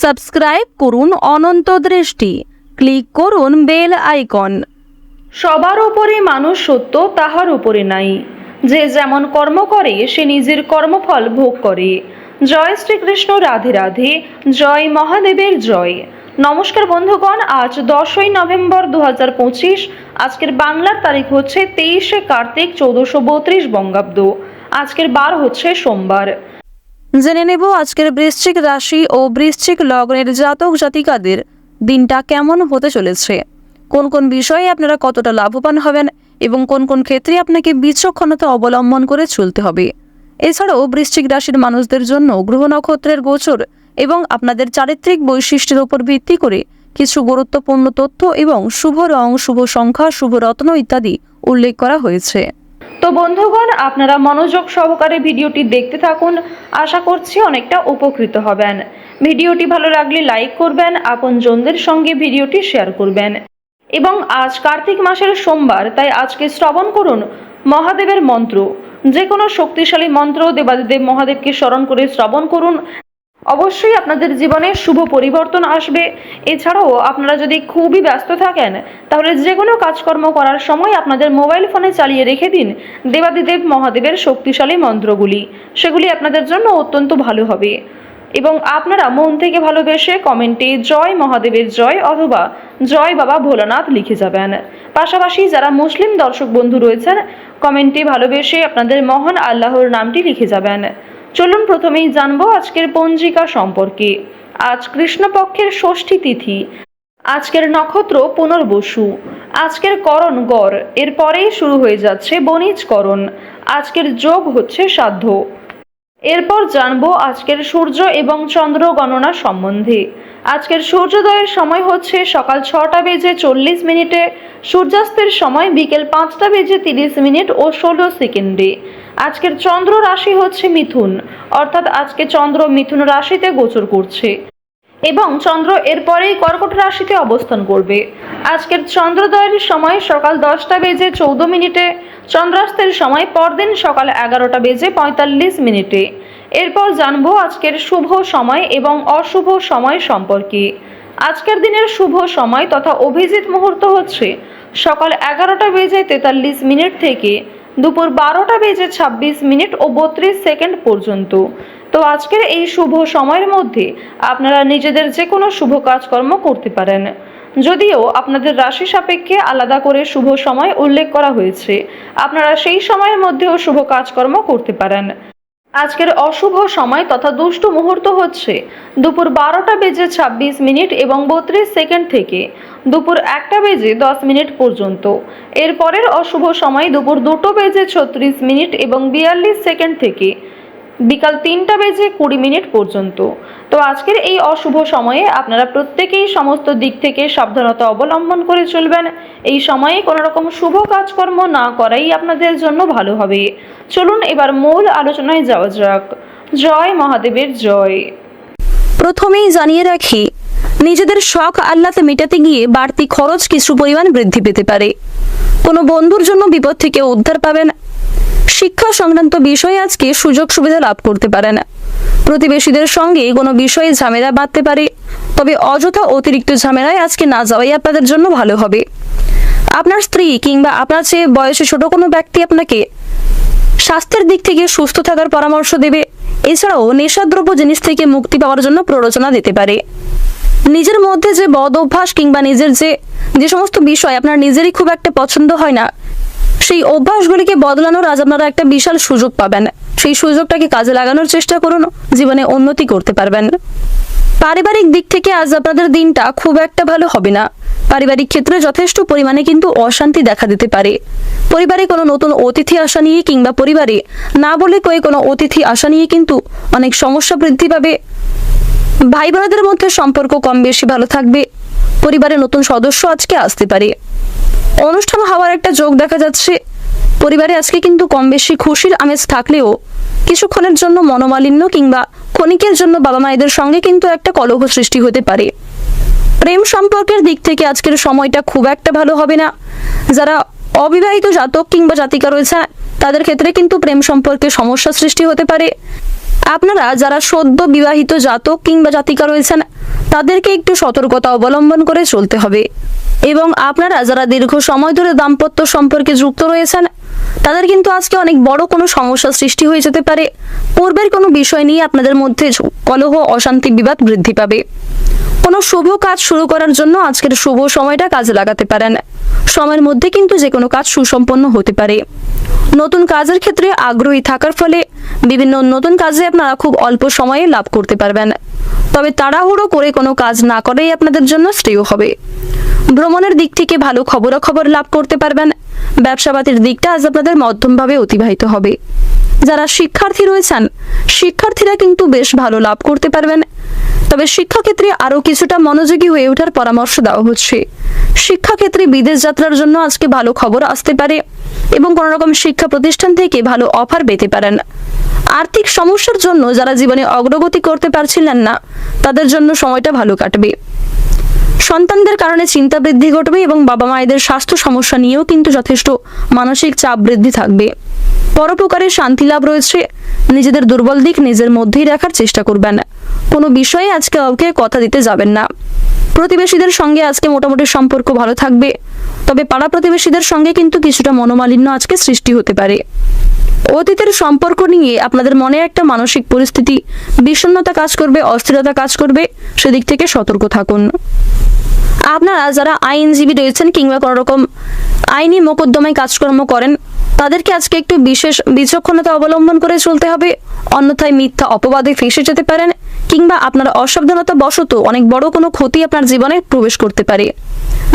Subscribe করুন অনন্ত দৃষ্টি। Click করুন বেল আইকন। সবার উপরে মানুষ সত্য, তাহার উপরে নাই। যে যেমন কর্ম করে, সে নিজের কর্মফল ভোগ করে। জয় শ্রীকৃষ্ণ, রাধে রাধে। জয় মহাদেবের জয়। নমস্কার বন্ধুগণ, আজ দশই নভেম্বর দু হাজার পঁচিশ। আজকের বাংলার তারিখ হচ্ছে তেইশে কার্তিক চৌদ্দশো বত্রিশ বঙ্গাব্দ। আজকের বার হচ্ছে সোমবার। জেনে নেব আজকের বৃশ্চিক রাশি ও বৃশ্চিক লগ্নের জাতক জাতিকাদের দিনটা কেমন হতে চলেছে। কোন কোন বিষয়ে আপনারা কতটা লাভবান হবেন এবং কোন কোন ক্ষেত্রে আপনাকে বিচক্ষণতা অবলম্বন করে চলতে হবে। এছাড়াও বৃশ্চিক রাশির মানুষদের জন্য গ্রহ নক্ষত্রের গোচর এবং আপনাদের চারিত্রিক বৈশিষ্ট্যের উপর ভিত্তি করে কিছু গুরুত্বপূর্ণ তথ্য এবং শুভ রং, শুভ সংখ্যা, শুভ রত্ন ইত্যাদি উল্লেখ করা হয়েছে। তো বন্ধুগণ, আপনারা মনোযোগ সহকারে ভিডিওটি দেখতে থাকুন। আশা করছি অনেকটা উপকৃত হবেন। ভিডিওটি ভালো লাগলে লাইক করবেন, আপনজনদের সঙ্গে ভিডিওটি শেয়ার করবেন। এবং আজ কার্তিক মাসের সোমবার, তাই আজকে শ্রবণ করুন মহাদেবের মন্ত্র। যে কোনো শক্তিশালী মন্ত্র দেবাদিদেব মহাদেবকে স্মরণ করে শ্রবণ করুন। অবশ্যই আপনাদের জীবনে শুভ পরিবর্তন আসবে। এছাড়াও আপনারা যদি খুবই ব্যস্ত থাকেন, তাহলে যে কোনো কাজকর্ম করার সময় আপনাদের মোবাইল ফোনে চালিয়ে রেখে দিন দেবাদিদেব মহাদেবের শক্তিশালী মন্ত্রগুলি। সেগুলি আপনাদের জন্য অত্যন্ত ভালো হবে। এবং আপনারা মন থেকে ভালোবেসে কমেন্টে জয় মহাদেবের জয় অথবা জয় বাবা ভোলানাথ লিখে যাবেন। পাশাপাশি যারা মুসলিম দর্শক বন্ধু রয়েছেন, কমেন্টে ভালোবেসে আপনাদের মহান আল্লাহর নামটি লিখে যাবেন। চলুন প্রথমেই জানব আজকের পঞ্জিকা সম্পর্কে। আজ কৃষ্ণপক্ষের ষষ্ঠী তিথি। আজকের নক্ষত্র পুনর্বসু। আজকের করণ গড়। এরপরেই শুরু হয়ে যাচ্ছে বণিজকরণ। আজকের যোগ হচ্ছে সাধ্য। এরপর জানব আজকের সূর্য এবং চন্দ্র গণনা সম্বন্ধে। আজকের সূর্যোদয়ের সময় হচ্ছে সকাল ছটা বেজে চল্লিশ মিনিটে। সূর্যাস্তের সময় বিকেল পাঁচটা বেজে তিরিশ মিনিট ও ষোলো সেকেন্ডে। আজকের চন্দ্র রাশি হচ্ছে মিথুন। অর্থাৎ আজকে চন্দ্র মিথুন রাশিতে গোচর করছে। এবং চন্দ্র এরপরেই কর্কট রাশিতে অবস্থান করবে। আজকের চন্দ্রোদয়ের সময় সকাল দশটা বেজে চৌদ্দ মিনিটে, চন্দ্রাস্তের সময় পরদিন সকাল এগারোটা বেজে পঁয়তাল্লিশ মিনিটে। এরপর জানব আজকের শুভ সময় এবং অশুভ সময় সম্পর্কে। আজকের দিনের শুভ সময় তথা অভিজিৎ মুহূর্ত হচ্ছে সকাল এগারোটা বেজে তেতাল্লিশ মিনিট থেকে দুপুর বারোটা বেজে ছাব্বিশ মিনিট ও বত্রিশ সেকেন্ড পর্যন্ত। তো আজকের এই শুভ সময়ের মধ্যে আপনারা নিজেদের যে কোনো শুভ কাজকর্ম করতে পারেন। যদিও আপনাদের রাশি সাপেক্ষে আলাদা করে শুভ সময় উল্লেখ করা হয়েছে, আপনারা সেই সময়ের মধ্যেও শুভ কাজকর্ম করতে পারেন। আজকের অশুভ সময় তথা দুষ্ট মুহূর্ত হচ্ছে দুপুর বারোটা বেজে ছাব্বিশ মিনিট এবং বত্রিশ সেকেন্ড থেকে দুপুর একটা বেজে দশ মিনিট পর্যন্ত। এরপরের অশুভ সময় দুপুর দুটো বেজে ছত্রিশ মিনিট এবং বিয়াল্লিশ সেকেন্ড থেকে বিকাল তিনটা বেজে কুড়ি মিনিট পর্যন্ত। তো আজকের এই অশুভ সময়ে আপনারা প্রত্যেকেই সমস্ত দিক থেকে সাবধানতা অবলম্বন করে চলবেন। এই সময়ে কোনো রকম শুভ কাজকর্ম না করাই আপনাদের জন্য ভালো হবে। চলুন এবার মূল আলোচনায় যাওয়া যাক। জয় মহাদেবের জয়। প্রথমেই জানিয়ে রাখি নিজেদের শখ আহ্লাদ মেটাতে গিয়ে বাড়তি খরচ কিছু পরিমাণ বৃদ্ধি পেতে পারে। কোনো বন্ধুর জন্য বিপদ থেকে উদ্ধার পাবেন। শিক্ষা সংক্রান্ত বিষয়ে আজকে সুযোগ সুবিধা লাভ করতে পারেন। প্রতিবেশীদের সঙ্গে কোনো বিষয়ে ঝামেলা বাঁধতে পারে। তবে অযথা অতিরিক্ত ঝামেলায় আজকে না যাওয়াই আপনাদের জন্য ভালো হবে। আপনার স্ত্রী কিংবা আপনার চেয়ে বয়সে ছোট কোনো ব্যক্তি আপনাকে স্বাস্থ্যের দিক থেকে সুস্থ থাকার পরামর্শ দেবে। এছাড়াও নেশাদ্রব্য জিনিস থেকে মুক্তি পাওয়ার জন্য প্ররোচনা দিতে পারে। নিজের মধ্যে যে বদ অভ্যাস কিংবা নিজের যে যে সমস্ত বিষয় আপনার নিজেরই খুব একটা পছন্দ হয় না, সেই অভ্যাসগুলিকে বদলানোর আজ আপনারা একটা বিশাল সুযোগ পাবেন। সেই সুযোগটাকে কাজে লাগানোর চেষ্টা করুন, জীবনে উন্নতি করতে পারবেন। পারিবারিক দিক থেকে আজ আপনাদের দিনটা খুব একটা ভালো হবে না। পারিবারিক ক্ষেত্রে যথেষ্ট পরিমাণে কিন্তু অশান্তি দেখা দিতে পারে। পরিবারে কোনো নতুন অতিথি আসা নিয়ে কিংবা পরিবারে না বলে কয়ে কোনো অতিথি আসা নিয়ে কিন্তু অনেক সমস্যা বৃদ্ধি পাবে। ভাই বোনেদের মধ্যে সম্পর্ক কম বেশি ভালো থাকবে। পরিবারে নতুন সদস্য আজকে আসতে পারে। অনুষ্ঠান হওয়ার একটা যোগ দেখা যাচ্ছে। পরিবারে আজকে কিন্তু কম বেশি খুশির আমেজ থাকলেও কিছুক্ষণের জন্য মনোমালিন্য কিংবা ক্ষণিকের জন্য বাবা মায়েদের সঙ্গে কিন্তু একটা কলহ সৃষ্টি হতে পারে। প্রেম সম্পর্কের দিক থেকে আজকের সময়টা খুব একটা ভালো হবে না। যারা অবিবাহিত জাতক কিংবা জাতিকা রয়েছে, তাদের ক্ষেত্রে কিন্তু প্রেম সম্পর্কে সমস্যা সৃষ্টি হতে পারে। আপনারা যারা সদ্য বিবাহিত জাতক কিংবা জাতিকা রয়েছেন, তাদেরকে একটু সতর্কতা অবলম্বন করে চলতে হবে। এবং আপনারা যারা দীর্ঘ সময় ধরে দাম্পত্য সম্পর্কে যুক্ত রয়েছেন, তাদের কিন্তু আজকে অনেক বড় কোনো সমস্যা সৃষ্টি হয়ে যেতে পারে। পূর্বের কোনো বিষয় নিয়ে আপনাদের মধ্যে কলহ, অশান্তি, বিবাদ বৃদ্ধি পাবে। কোনো শুভ কাজ শুরু করার জন্য আজকের শুভ সময়টা কাজে লাগাতে পারেন। সময়ের মধ্যে কিন্তু যে কোনো কাজ সুসম্পন্ন হতে পারে। নতুন কাজের ক্ষেত্রে আগ্রহী থাকার ফলে বিভিন্ন নতুন কাজে আপনারা খুব অল্প সময়ে লাভ করতে পারবেন। তবে তাড়াহুড়ো করে কোনো কাজ না করেই আপনাদের জন্য শ্রেয় হবে। ভ্রমণের দিক থেকে ভালো খবরাখবর লাভ করতে পারবেন। ব্যবসাপাতির দিকটা আজ আপনাদের মধ্যমভাবে অতিবাহিত হবে। যারা শিক্ষার্থী রয়েছেন, শিক্ষার্থীরা কিন্তু বেশ ভালো লাভ করতে পারবেন। তবে শিক্ষাক্ষেত্রে আরও কিছুটা মনোযোগী হয়ে ওঠার পরামর্শ দেওয়া হচ্ছে। শিক্ষাক্ষেত্রে বিদেশ যাত্রার জন্য আজকে ভালো খবর আসতে পারে এবং কোনো রকম শিক্ষা প্রতিষ্ঠান থেকে ভালো অফার পেতে পারেন। আর্থিক সমস্যার জন্য যারা জীবনে অগ্রগতি করতে পারছিলেন না, তাদের জন্য সময়টা ভালো কাটবে। সন্তানদের কারণে চিন্তা বৃদ্ধি ঘটবে এবং বাবা মায়েদের স্বাস্থ্য সমস্যা নিয়েও কিন্তু যথেষ্ট মানসিক চাপ বৃদ্ধি থাকবে। পরোপকারের শান্তি লাভ রয়েছে। নিজেদের দুর্বল দিক নিজের মধ্যেই রাখার চেষ্টা করবেন। কোনো বিষয়ে আজকে কাউকে কথা দিতে যাবেন না। প্রতিবেশীদের সঙ্গে আজকে মোটামুটি সম্পর্ক ভালো থাকবে। তবে পাড়া প্রতিবেশীদের সঙ্গে কিন্তু কিছুটা মনোমালিন্য আজকে সৃষ্টি হতে পারে। অতীতের সম্পর্ক নিয়ে আপনাদের মনে একটা মানসিক পরিস্থিতি, বিষণ্ণতা কাজ করবে, অস্থিরতা কাজ করবে, সেদিক থেকে সতর্ক থাকুন। আপনারা যারা আইনজীবী রয়েছেন কিংবা কোনো রকম আইনি মোকদ্দমায় কাজকর্ম করেন তাদেরকে আজকে একটু বিশেষ বিচক্ষণতা অবলম্বন করে চলতে হবে। অন্যথায় মিথ্যা অপবাদে ফেসে যেতে পারেন কিংবা আপনার অসাবধানতা বশত অনেক বড় কোনো ক্ষতি আপনার জীবনে প্রবেশ করতে পারে।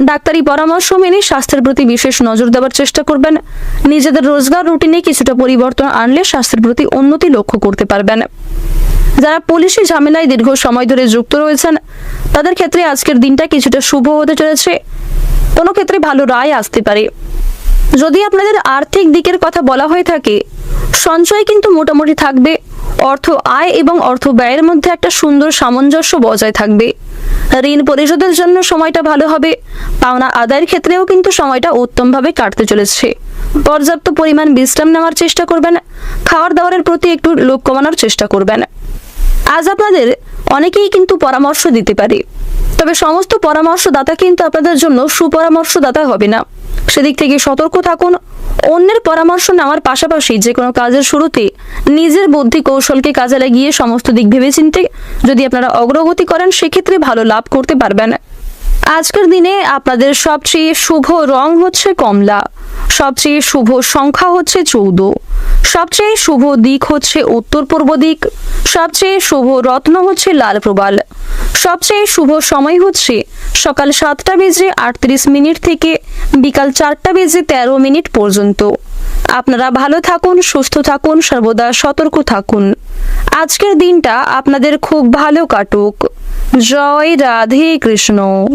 ডাক্তারি পরামর্শ মেনে স্বাস্থ্যের প্রতি বিশেষ নজর দেওয়ার চেষ্টা করবেন। নিজেদের রোজগার রুটিনে কিছুটা পরিবর্তন আনলে স্বাস্থ্যের প্রতি উন্নতি লক্ষ্য করতে পারবেন। যারা পুলিশি ঝামেলায় দীর্ঘ সময় ধরে যুক্ত রয়েছেন, তাদের ক্ষেত্রে আজকের দিনটা কিছুটা শুভ হতে চলেছে। কোনো ক্ষেত্রে ভালো রায় আসতে পারে। যদি আপনাদের আর্থিক দিকের কথা বলা হয়ে থাকে, সঞ্চয় কিন্তু মোটামুটি থাকবে। অর্থ আয় এবং অর্থ ব্যয়ের মধ্যে একটা সুন্দর সামঞ্জস্য বজায় থাকবে। ঋণ পরিশোধের জন্য সময়টা ভালো হবে। পাওনা আদায়ের ক্ষেত্রেও কিন্তু সময়টা উত্তমভাবে কাটতে চলেছে। পর্যাপ্ত পরিমাণ বিশ্রাম নেওয়ার চেষ্টা করবেন। খাওয়ার দাওয়ারের প্রতি একটু লোক কমানোর চেষ্টা করবেন। আজ আপনাদের অনেকেই কিন্তু পরামর্শ দিতে পারে। তবে সমস্ত পরামর্শদাতা কিন্তু আপনাদের জন্য সুপরামর্শদাতা হবে না। সেদিক থেকে সতর্ক থাকুন। অন্যের পরামর্শ নেওয়ার পাশাপাশি যে কোনো কাজের শুরুতে নিজের বুদ্ধি কৌশলকে কাজে লাগিয়ে সমস্ত দিক ভেবেচিন্তে যদি আপনারা অগ্রগতি করেন, সেক্ষেত্রে ভালো লাভ করতে পারবেন। আজকের দিনে আপনাদের সবচেয়ে শুভ রং হচ্ছে কমলা। সবচেয়ে শুভ সংখ্যা হচ্ছে চৌদ্দ। সবচেয়ে শুভ দিক হচ্ছে উত্তর পূর্ব দিক। সবচেয়ে শুভ রত্ন হচ্ছে লাল প্রবাল। সবচেয়ে শুভ সময় হচ্ছে সকাল সাতটা বেজে আটত্রিশ মিনিট থেকে বিকাল চারটা বেজে তেরো মিনিট পর্যন্ত। আপনারা ভালো থাকুন, সুস্থ থাকুন, সর্বদা সতর্ক থাকুন। আজকের দিনটা আপনাদের খুব ভালো কাটুক। জয় রাধে কৃষ্ণ।